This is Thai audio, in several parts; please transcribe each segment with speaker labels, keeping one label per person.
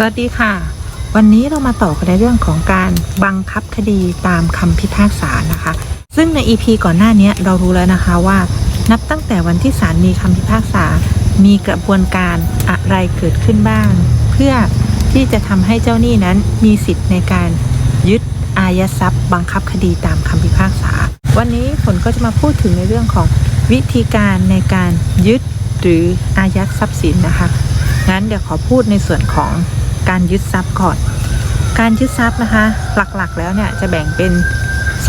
Speaker 1: สวัสดีค่ะ วันนี้เรามาต่อกันในเรื่องของการบังคับคดีตามคำพิพากษานะคะ ซึ่งใน EP ก่อนหน้านี้เรารู้แล้วนะคะว่า นับตั้งแต่วันที่ศาลมีคำพิพากษา มีกระบวนการอะไรเกิดขึ้นบ้าง เพื่อที่จะทำให้เจ้าหนี้นั้นมีสิทธิ์ในการยึดอายัดทรัพย์ บังคับคดีตามคำพิพากษา วันนี้ฝนก็จะมาพูดถึงในเรื่องของวิธีการในการยึดหรืออายัดทรัพย์สินนะคะงั้นเดี๋ยวขอพูดในส่วนของ การยึดทรัพย์ก่อน การยึดทรัพย์นะคะ หลักๆแล้วเนี่ยจะแบ่งเป็น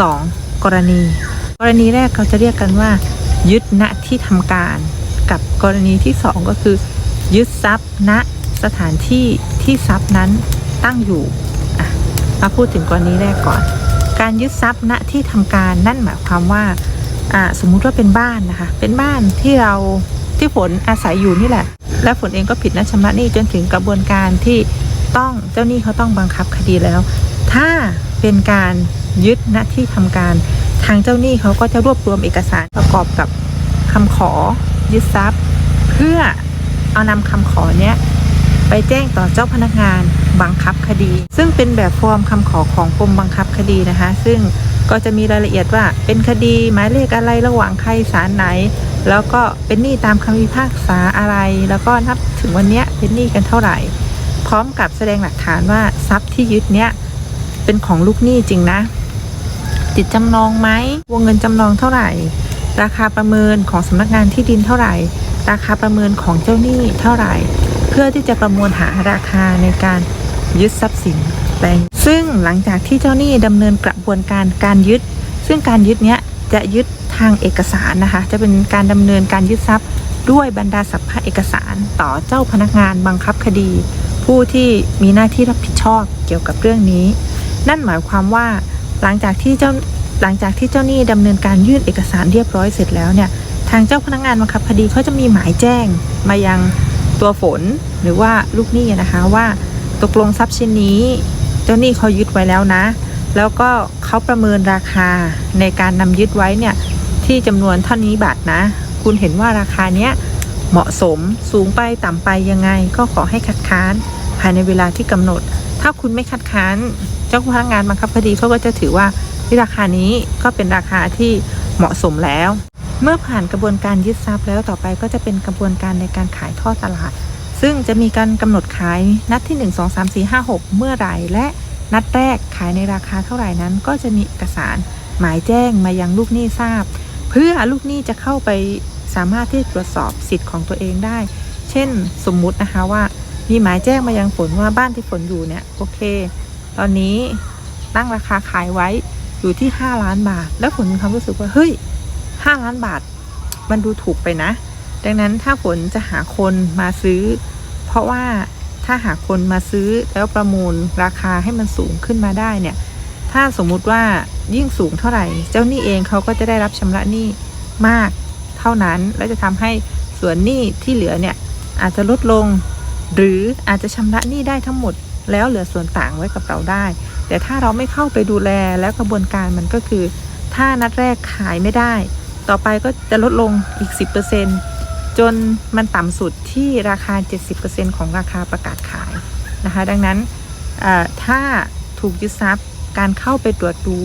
Speaker 1: 2 กรณี กรณีแรกเขาจะเรียกกันว่า ยึดณที่ทำการ กับกรณีที่ 2 ก็คือ ยึดทรัพย์ณสถานที่ที่ทรัพย์นั้นตั้งอยู่มาพูดถึงกรณีแรกก่อน การยึดทรัพย์ณที่ทำการนั่นหมายความว่าอ่าสมมุติว่าเป็นบ้านนะคะ เป็นบ้านที่เราที่ฝนอาศัยอยู่นี่แหละ และฝนเองก็ผิดนัดชำระหนี้จนถึงกระบวนการที่ ต้องเจ้าหนี้เขาต้องบังคับคดีแล้ว ถ้าเป็นการยึดณที่ทำการทางเจ้าหนี้เขาก็จะรวบรวมเอกสารประกอบกับคำขอยึดทรัพย์ เพื่อเอานำคำขอเนี้ยไปแจ้งต่อเจ้าพนักงานบังคับคดี ซึ่งเป็นแบบฟอร์มคำขอของกรมบังคับคดีนะคะ ซึ่งก็จะมีรายละเอียดว่าเป็นคดีหมายเลขอะไรระหว่างใครศาลไหน แล้วก็เป็นหนี้ตามคำพิพากษาอะไร แล้วก็นับถึงวันเนี้ยเป็นหนี้กันเท่าไหร่ พร้อมกับแสดงหลักฐานว่าทรัพย์ที่ยึดเนี้ยเป็นของลูกหนี้จริงนะ ติดจำนองไหมวงเงินจำนองเท่าไหร่ ราคาประเมินของสำนักงานที่ดินเท่าไหร่ ราคาประเมินของเจ้าหนี้เท่าไหร่ เพื่อที่จะประมวลหาราคาในการยึดทรัพย์สินแปลงซึ่งหลังจากที่เจ้าหนี้ดำเนินกระบวนการการยึด ซึ่งการยึดเนี้ยจะยึดทางเอกสารนะคะ จะเป็นการดำเนินการยึดทรัพย์ ด้วยบรรดาสัพพะเอกสารต่อเจ้าพนักงานบังคับคดี ผู้ที่มีหน้าที่รับผิดชอบเกี่ยวกับเรื่องนี้ นั่นหมายความว่าหลังจากที่เจ้าหลังจากที่เจ้าหนี้ดำเนินการยื่นเอกสารเรียบร้อยเสร็จแล้วเนี่ยทางเจ้าพนักงานบังคับคดีเขาจะมีหมายแจ้งมายังตัวฝนหรือว่าลูกหนี้นะคะว่าตกลงทรัพย์ชิ้นนี้ เจ้าหนี้เขายึดไว้แล้วนะ แล้วก็เขาประเมินราคาในการนำยึดไว้เนี่ยที่จำนวนเท่านี้บาทนะ คุณเห็นว่าราคาเนี้ยเหมาะสมสูงไปต่ำไปยังไงก็ขอให้คัดค้าน ภายในเวลาที่กำหนด ถ้าคุณไม่คัดค้านเจ้าพนักงานบังคับคดีเขาก็จะถือว่าที่ราคานี้ก็เป็นราคาที่เหมาะสมแล้ว เมื่อผ่านกระบวนการยึดทรัพย์แล้วต่อไปก็จะเป็นกระบวนการในการขายทอดตลาด ซึ่งจะมีการกำหนดขายนัดที่ 1 2 3 4 5 6 เมื่อไหร่และนัดแรกขายในราคาเท่าไหร่นั้น ก็จะมีเอกสารหมายแจ้งมายังลูกหนี้ทราบ เพื่อลูกหนี้จะเข้าไปสามารถที่ตรวจสอบสิทธิ์ของตัวเองได้ เช่น สมมุตินะคะว่า มีหมายแจ้งมายังฝนว่าบ้านที่ฝนอยู่เนี่ยโอเค ตอนนี้ตั้งราคาขายไว้อยู่ที่ 5 ล้านบาท แล้วฝนมีความรู้สึกว่าเฮ้ย5ล้านบาท มันดูถูกไปนะ ดังนั้นถ้าฝนจะหาคนมาซื้อ เพราะว่าถ้าหาคนมาซื้อแล้วประมูลราคาให้มันสูงขึ้นมาได้เนี่ย ถ้าสมมุติว่ายิ่งสูงเท่าไหร่ เจ้าหนี้เองเขาก็จะได้รับชำระหนี้มากเท่านั้น และจะทำให้ส่วนหนี้ที่เหลือเนี่ยอาจจะลดลง หรืออาจจะชำระหนี้ได้ทั้งหมด แล้วเหลือส่วนต่างไว้กับเราได้ แต่ถ้าเราไม่เข้าไปดูแลแล้วกระบวนการมันก็คือ ถ้านัดแรกขายไม่ได้ ต่อไปก็จะลดลงอีก 10%จนมันต่ำสุดที่ราคา 70%ของราคาประกาศขายนะคะ ดังนั้นถ้าถูกยึดทรัพย์การเข้าไปตรวจดู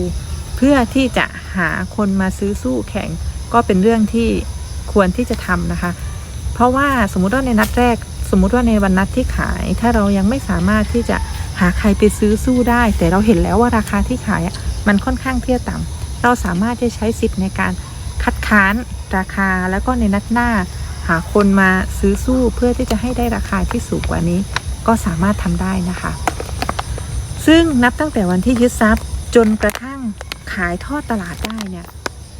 Speaker 1: เพื่อที่จะหาคนมาซื้อสู้แข่งก็เป็นเรื่องที่ควรที่จะทำนะคะ เพราะว่าสมมุติว่าในนัดแรก สมมุติว่าในวันนัดที่ขาย ถ้าเรายังไม่สามารถที่จะหาใครไปซื้อสู้ได้ แต่เราเห็นแล้วว่าราคาที่ขายมันค่อนข้างเทียต่ำเราสามารถจะใช้สิทธิ์ในการคัดค้านราคาแล้วก็ในนัดหน้า หาคนมาซื้อสู้เพื่อที่จะให้ได้ราคาที่สูงกว่านี้ ก็สามารถทำได้นะคะ ซึ่งนับตั้งแต่วันที่ยึดทรัพย์จนกระทั่งขายทอดตลาดได้เนี่ย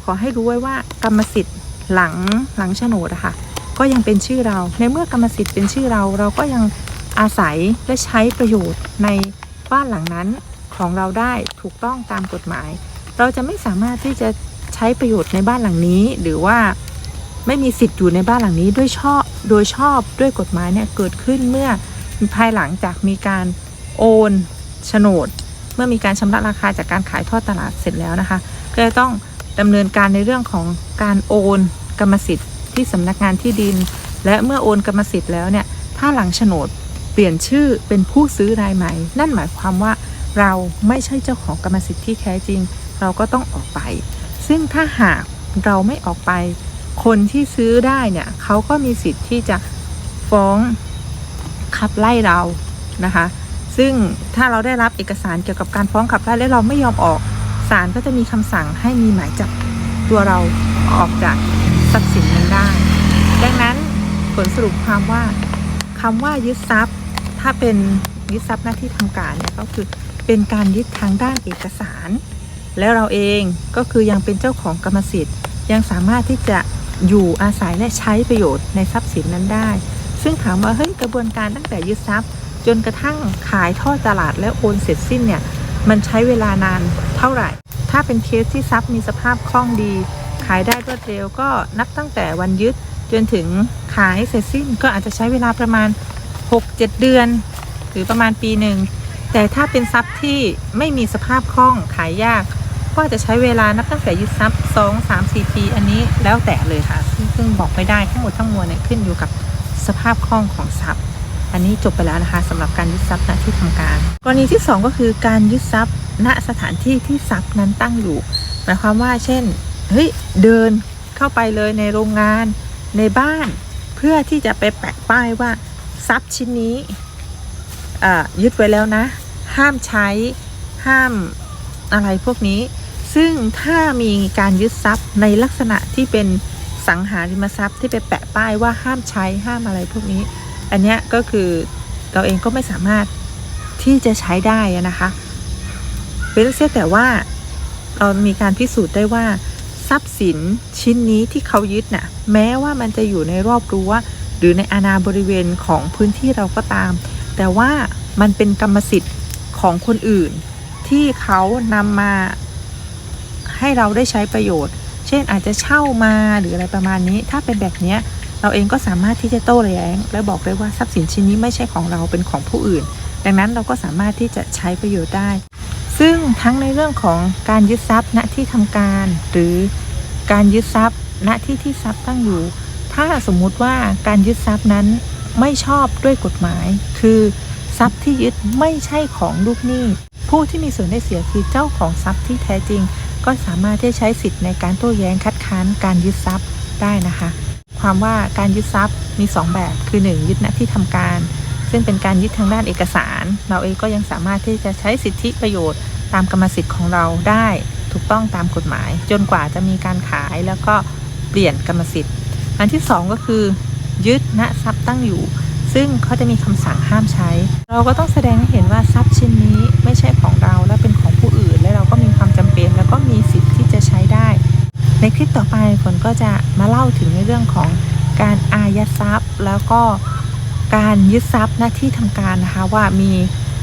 Speaker 1: ขอให้รู้ไว้ว่ากรรมสิทธิ์หลังหลังโฉนดอะค่ะ ก็ยังเป็นชื่อเรา ในเมื่อกรรมสิทธิ์เป็นชื่อเรา เราก็ยังอาศัยและใช้ประโยชน์ในบ้านหลังนั้นของเราได้ถูกต้องตามกฎหมาย เราจะไม่สามารถที่จะใช้ประโยชน์ในบ้านหลังนี้ หรือว่าไม่มีสิทธิ์อยู่ในบ้านหลังนี้ด้วยชอบโดยชอบด้วยกฎหมายเนี่ยเกิดขึ้นเมื่อภายหลังจากมีการโอนโฉนด เมื่อมีการชำระราคาจากการขายทอดตลาดเสร็จแล้วนะคะ ก็จะต้องดำเนินการในเรื่องของการโอนกรรมสิทธิ์ ที่สำนักงานที่ดิน และเมื่อโอนกรรมสิทธิ์แล้วเนี่ยถ้าหลังโฉนดเปลี่ยนชื่อเป็นผู้ซื้อรายใหม่ นั่นหมายความว่าเราไม่ใช่เจ้าของกรรมสิทธิ์ที่แท้จริง เราก็ต้องออกไป ซึ่งถ้าหากเราไม่ออกไป คนที่ซื้อได้เนี่ยเขาก็มีสิทธิ์ที่จะฟ้องขับไล่เรานะคะ ซึ่งถ้าเราได้รับเอกสารเกี่ยวกับการฟ้องขับไล่และเราไม่ยอมออกศาลก็จะมีคำสั่งให้มีหมายจับตัวเราออกจาก ทรัพย์สินนั้นได้ ดังนั้นผลสรุปความว่าคำว่ายึดทรัพย์ ถ้าเป็นยึดทรัพย์หน้าที่ทำการเนี่ยก็คือเป็นการยึดทางด้านเอกสาร แล้วเราเองก็คือยังเป็นเจ้าของกรรมสิทธิ์ ยังสามารถที่จะอยู่อาศัยและใช้ประโยชน์ในทรัพย์สินนั้นได้ ซึ่งถามว่าเฮ้ยกระบวนการตั้งแต่ยึดทรัพย์ จนกระทั่งขายทอดตลาดและโอนเสร็จสิ้นเนี่ยมันใช้เวลานานเท่าไหร่ ถ้าเป็นเคสที่ทรัพย์มีสภาพคล่องดี ขายได้รวดเร็วก็นับตั้งแต่วันยึดจนถึงขายเสร็จสิ้นก็อาจจะใช้เวลาประมาณ 6-7 เดือน หรือประมาณปีหนึ่ง แต่ถ้าเป็นทรัพย์ที่ไม่มีสภาพคล่องขายยาก ก็จะใช้เวลานับตั้งแต่ยึดทรัพย์2 3 4ปีอันนี้แล้วแต่เลยค่ะ ซึ่งบอกไม่ได้ทั้งหมดทั้งมวลเนี่ยขึ้นอยู่กับสภาพคล่องของทรัพย์ อันนี้จบไปแล้วนะคะสำหรับการยึดทรัพย์ณที่ทำการ กรณีที่ 2 ก็คือการยึดทรัพย์ณสถานที่ที่ทรัพย์นั้นตั้งอยู่หมายความว่าเช่น เฮ้ยเดินเข้าไปเลยในโรงงานในบ้าน เพื่อที่จะไปแปะป้ายว่าทรัพย์ชิ้นนี้ยึดไว้แล้วนะ ห้ามใช้ห้ามอะไรพวกนี้ ซึ่งถ้ามีการยึดทรัพย์ในลักษณะที่เป็นสังหาริมทรัพย์ที่ไปแปะป้ายว่าห้ามใช้ห้ามอะไรพวกนี้ อันนี้ก็คือเราเองก็ไม่สามารถที่จะใช้ได้นะคะเป็นเสียแต่ว่าเรามีการพิสูจน์ได้ว่า ทรัพย์สินชิ้นนี้ที่เขายึดน่ะแม้ว่ามันจะอยู่ในรอบรั้วหรือในอาณาบริเวณของพื้นที่เราก็ตาม แต่ว่ามันเป็นกรรมสิทธิ์ของคนอื่น ที่เขานำมาให้เราได้ใช้ประโยชน์ เช่นอาจจะเช่ามาหรืออะไรประมาณนี้ ถ้าเป็นแบบนี้เราเองก็สามารถที่จะโต้แย้ง และบอกได้ว่าทรัพย์สินชิ้นนี้ไม่ใช่ของเราเป็นของผู้อื่น ดังนั้นเราก็สามารถที่จะใช้ประโยชน์ได้ ซึ่งทั้งในเรื่องของการยึดทรัพย์ณที่ทำการ หรือการยึดทรัพย์ณที่ที่ทรัพย์ตั้งอยู่ ถ้าสมมุติว่าการยึดทรัพย์นั้นไม่ชอบด้วยกฎหมาย คือทรัพย์ที่ยึดไม่ใช่ของลูกหนี้ ผู้ที่มีส่วนได้เสียคือเจ้าของทรัพย์ที่แท้จริง ก็สามารถที่จะใช้สิทธิ์ในการโต้แย้งคัดค้านการยึดทรัพย์ได้นะคะ ความว่าการยึดทรัพย์มี 2 แบบคือ 1 ยึดณที่ทำการ ซึ่งเป็นการยึดทางด้านเอกสาร เราเองก็ยังสามารถที่จะใช้สิทธิประโยชน์ ตามกรรมสิทธิ์ของเราได้ถูกต้องตามกฎหมาย จนกว่าจะมีการขายแล้วก็เปลี่ยนกรรมสิทธิ์ อันที่ 2 ก็คือ ยึดณทรัพย์ตั้งอยู่ ซึ่งเขาจะมีคำสั่งห้ามใช้ เราก็ต้องแสดงให้เห็นว่าทรัพย์ชิ้นนี้ไม่ใช่ของเราและเป็นของผู้อื่น และเราก็มีความจำเป็น แล้วก็มีสิทธิ์ที่จะใช้ได้ ในคลิปต่อไปฝนก็จะมาเล่าถึงในเรื่องของการอายัดทรัพย์แล้วก็ การยึดทรัพย์หน้าที่ทำการนะคะว่ามี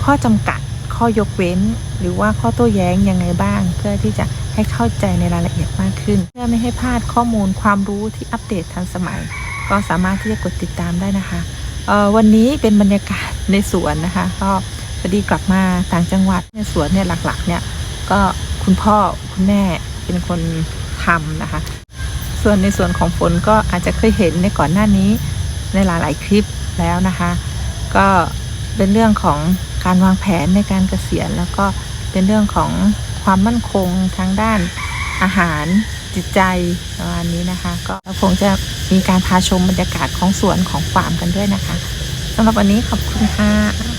Speaker 1: ข้อจำกัดข้อยกเว้น หรือว่าข้อโต้แย้งยังไงบ้าง เพื่อที่จะให้เข้าใจในรายละเอียดมากขึ้น เพื่อไม่ให้พลาดข้อมูลความรู้ที่อัปเดตทันสมัย ก็สามารถที่จะกดติดตามได้นะคะวันนี้เป็นบรรยากาศในสวนนะคะก็พอดีกลับมาต่างจังหวัดในสวนเนี่ยหลักๆเนี่ยก็คุณพ่อคุณแม่เป็นคนทำนะคะ ส่วนในส่วนของฝนก็อาจจะเคยเห็นในก่อนหน้านี้ในหลายๆคลิป แล้วนะคะ ก็เป็นเรื่องของการวางแผนในการเกษียณ แล้วก็เป็นเรื่องของความมั่นคงทางด้านอาหารจิตใจประมาณนี้นะคะ ก็คงจะมีการพาชมบรรยากาศของสวนของฟาร์มกันด้วยนะคะสำหรับวันนี้ขอบคุณค่ะ